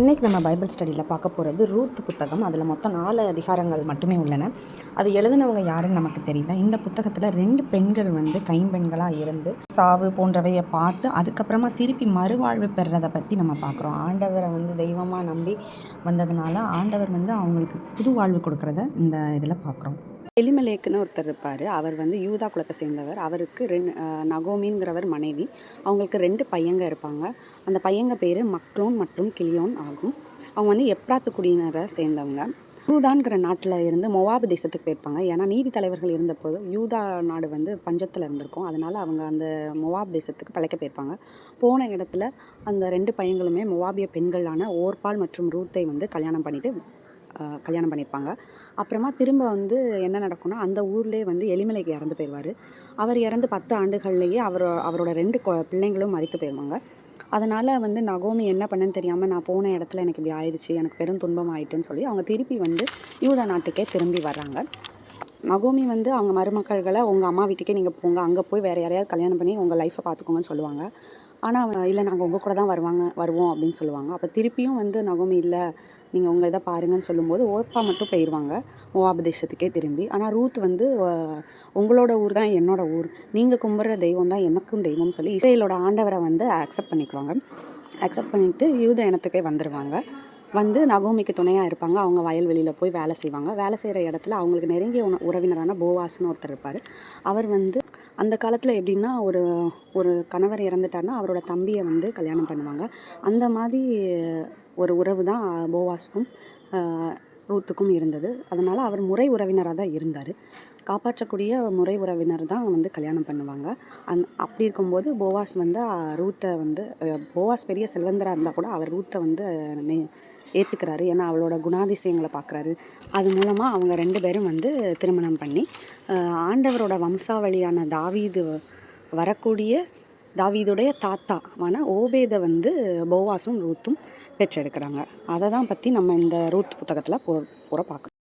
இன்றைக்கி நம்ம பைபிள் ஸ்டடியில் பார்க்க போகிறது ரூத் புத்தகம். அதில் மொத்தம் நாலு அதிகாரங்கள் மட்டுமே உள்ளன. அது எழுதினவங்க யாருன்னு நமக்கு தெரியல. இந்த புத்தகத்தில் ரெண்டு பெண்கள் வந்து கைம்பெண்களாக இருந்து சாவு போன்றவையை பார்த்து அதுக்கப்புறமா திருப்பி மறுவாழ்வு பெறுறதை பற்றி நம்ம பார்க்குறோம். ஆண்டவரை வந்து தெய்வமாக நம்பி வந்ததுனால ஆண்டவர் வந்து அவங்களுக்கு புது வாழ்வு கொடுக்குறத இந்த இதில் பார்க்குறோம். எலிமலேக்குன்னு ஒருத்தர் இருப்பார். அவர் வந்து யூதா குலத்தை சேர்ந்தவர். அவருக்கு ரெண்டு நகோமிங்கிறவர் மனைவி. அவங்களுக்கு ரெண்டு பையங்க இருப்பாங்க. அந்த பையங்க பேர் மக்லோன் மற்றும் கிளியோன் ஆகும். அவங்க வந்து எப்ராத்து குடியினரை சேர்ந்தவங்க. யூதான்கிற நாட்டில் இருந்து மொவாபு தேசத்துக்கு போயிருப்பாங்க. ஏன்னா நீதி தலைவர்கள் இருந்தபோது யூதா நாடு வந்து பஞ்சத்தில் இருந்திருக்கும். அதனால் அவங்க அந்த மொவாப் தேசத்துக்கு பழைக்க போயிருப்பாங்க. போன இடத்துல அந்த ரெண்டு பையங்களுமே மொவாபிய பெண்களான ஓர்பால் மற்றும் ரூத்தை வந்து கல்யாணம் பண்ணிவிட்டு கல்யாணம் பண்ணியிருப்பாங்க அப்புறமா திரும்ப வந்து என்ன நடக்கும்னா அந்த ஊர்லேயே வந்து எலிமலைக்கு இறந்து போயிடுவார். அவர் இறந்து பத்து ஆண்டுகள்லேயே அவர் அவரோட ரெண்டு கொ பிள்ளைங்களும் மறித்து போயிடுவாங்க அதனால் வந்து நகோமி என்ன பண்ணுன்னு தெரியாமல் நான் போன இடத்துல எனக்கு இப்படி ஆயிடுச்சு எனக்கு பெரும் துன்பம் ஆயிட்டுன்னு சொல்லி அவங்க திருப்பி வந்து யூதா நாட்டுக்கே திரும்பி வர்றாங்க. நகோமி வந்து அவங்க மருமக்கள்களை உங்கள் அம்மா வீட்டுக்கே நீங்கள் போங்க. அங்கே போய் வேறு யாரையாவது கல்யாணம் பண்ணி உங்கள் லைஃப்பை பார்த்துக்கோங்கன்னு சொல்லுவாங்க. ஆனால் இல்லை நாங்கள் உங்கள் கூட தான் வருவாங்க வருவோம் அப்படின்னு சொல்லுவாங்க. அப்போ திருப்பியும் வந்து நகோமி இல்லை நீங்கள் உங்கள் இதை பாருங்கன்னு சொல்லும்போது ஓர்ப்பா மட்டும் போயிடுவாங்க மோவாபு தேசத்துக்கே திரும்பி. ஆனால் ரூத் வந்து உங்களோட ஊர் தான் என்னோட ஊர். நீங்கள் கும்பிட்ற தெய்வம் தான் எனக்கும் தெய்வம்னு சொல்லி இஸ்ரேலோட ஆண்டவரை வந்து அக்செப்ட் பண்ணிக்குவாங்க. அக்செப்ட் பண்ணிட்டு யூத இனத்துக்கே வந்துடுவாங்க வந்து நகோமிக்கு துணையாக இருப்பாங்க. அவங்க வயல்வெளியில் போய் வேலை செய்வாங்க. வேலை செய்கிற இடத்துல அவங்களுக்கு நெருங்கிய உண- உறவினரான போவாஸ்னு ஒருத்தர் இருப்பார். அவர் வந்து அந்த காலத்தில் எப்படின்னா ஒரு ஒரு கணவர் இறந்துட்டாருன்னா அவரோட தம்பியை வந்து கல்யாணம் பண்ணுவாங்க. அந்த மாதிரி ஒரு உறவு தான் போவாஸ்க்கும் ரூத்துக்கும் இருந்தது. அதனால் அவர் முறை உறவினராக தான் இருந்தார். காப்பாற்றக்கூடிய முறை உறவினர் தான் வந்து கல்யாணம் பண்ணுவாங்க. அந் அப்படி இருக்கும்போது போவாஸ் வந்து ரூத்தை வந்து போவாஸ் பெரிய செல்வந்தராக இருந்தால் கூட அவர் ரூத்தை வந்து நே ஏற்றுக்கிறாரு ஏன்னா அவளோட குணாதிசயங்களை பார்க்குறாரு அது மூலமாக அவங்க ரெண்டு பேரும் வந்து திருமணம் பண்ணி ஆண்டவரோட வம்சாவளியான தாவீது வரக்கூடிய தாவீதுடைய தாத்தாவான ஓபேதை வந்து போவாஸும் ரூத்தும் பெற்றெடுக்கிறாங்க. அதை தான் பற்றி நம்ம இந்த ரூத் புத்தகத்தில் போ போகிற பார்க்குறோம்